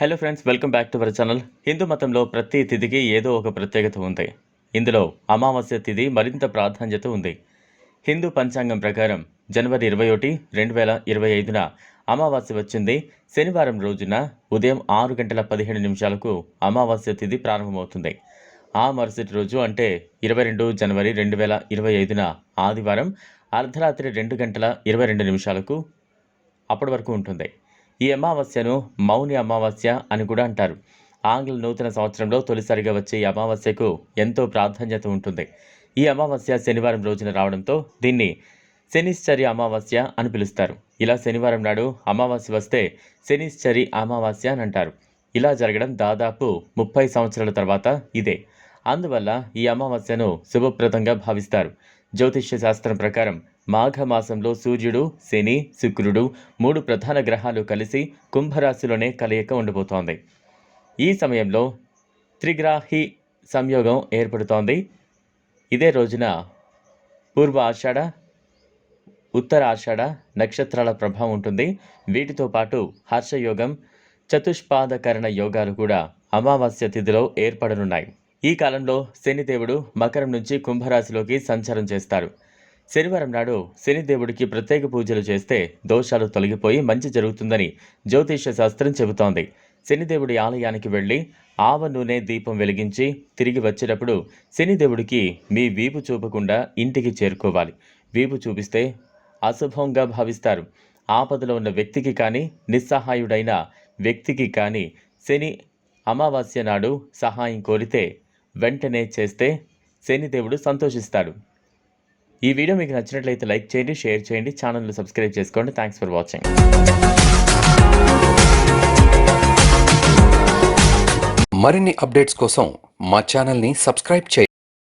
Hello friends welcome back to our channel Hindu మతంలో ప్రతి తిథికి ఏదో ఒక ప్రత్యేకత ఉంది. ఇందులో అమావాస్య తిథి మరింత ప్రాధాన్యత ఉంది. హిందూ పంచాంగం ప్రకారం జనవరి ఇరవై ఒకటి రెండు వేల ఇరవై ఐదున అమావాస్య వచ్చింది. శనివారం రోజున ఉదయం ఆరు గంటల పదిహేను నిమిషాలకు అమావాస్య తిథి ప్రారంభమవుతుంది. ఆ మరుసటి రోజు అంటే ఇరవై రెండు జనవరి రెండు వేల ఇరవై ఐదున ఆదివారం అర్ధరాత్రి రెండు గంటల ఇరవై రెండు నిమిషాలకు అప్పటి వరకు ఉంటుంది. ఈ అమావాస్యను మౌని అమావాస్య అని కూడా అంటారు. ఆంగ్ల నూతన సంవత్సరంలో తొలిసారిగా వచ్చే ఈ అమావాస్యకు ఎంతో ప్రాధాన్యత ఉంటుంది. ఈ అమావాస్య శనివారం రోజున రావడంతో దీన్ని శనిశ్చరి అమావాస్య అని పిలుస్తారు. ఇలా శనివారం నాడు అమావాస్య వస్తే శనిశ్చరి అమావాస్య అని అంటారు. ఇలా జరగడం దాదాపు ముప్పై సంవత్సరాల తర్వాత ఇదే. అందువల్ల ఈ అమావాస్యను శుభప్రదంగా భావిస్తారు. జ్యోతిష్య శాస్త్రం ప్రకారం మాఘ మాసంలో సూర్యుడు శని శుక్రుడు మూడు ప్రధాన గ్రహాలు కలిసి కుంభరాశిలోనే కలయిక ఉండబోతోంది. ఈ సమయంలో త్రిగ్రాహి సంయోగం ఏర్పడుతోంది. ఇదే రోజున పూర్వ ఆషాఢ ఉత్తర ఆషాఢ నక్షత్రాల ప్రభావం ఉంటుంది. వీటితో పాటు హర్షయోగం చతుష్పాదకరణ యోగాలు కూడా అమావాస్య తిథిలో ఏర్పడనున్నాయి. ఈ కాలంలో శనిదేవుడు మకరం నుంచి కుంభరాశిలోకి సంచారం చేస్తారు. శనివారం నాడు శనిదేవుడికి ప్రత్యేక పూజలు చేస్తే దోషాలు తొలగిపోయి మంచి జరుగుతుందని జ్యోతిష శాస్త్రం చెబుతోంది. శనిదేవుడి ఆలయానికి వెళ్ళి ఆవ నూనె దీపం వెలిగించి తిరిగి వచ్చేటప్పుడు శనిదేవుడికి మీ వీపు చూపకుండా ఇంటికి చేరుకోవాలి. వీపు చూపిస్తే అశుభంగా భావిస్తారు. ఆపదలో ఉన్న వ్యక్తికి కానీ నిస్సహాయుడైన వ్యక్తికి కానీ శని అమావాస్య నాడు సహాయం కోరితే వెంటనే చేస్తే శనిదేవుడు సంతోషిస్తాడు. ఈ వీడియో మీకు నచ్చినట్లయితే లైక్ చేయండి షేర్ చేయండి ఛానల్ను సబ్స్క్రైబ్ చేసుకోండి. థ్యాంక్స్ ఫర్ వాచింగ్ మరిన్ని అప్డేట్స్ కోసం మా ఛానల్ని సబ్స్క్రైబ్ చేయండి.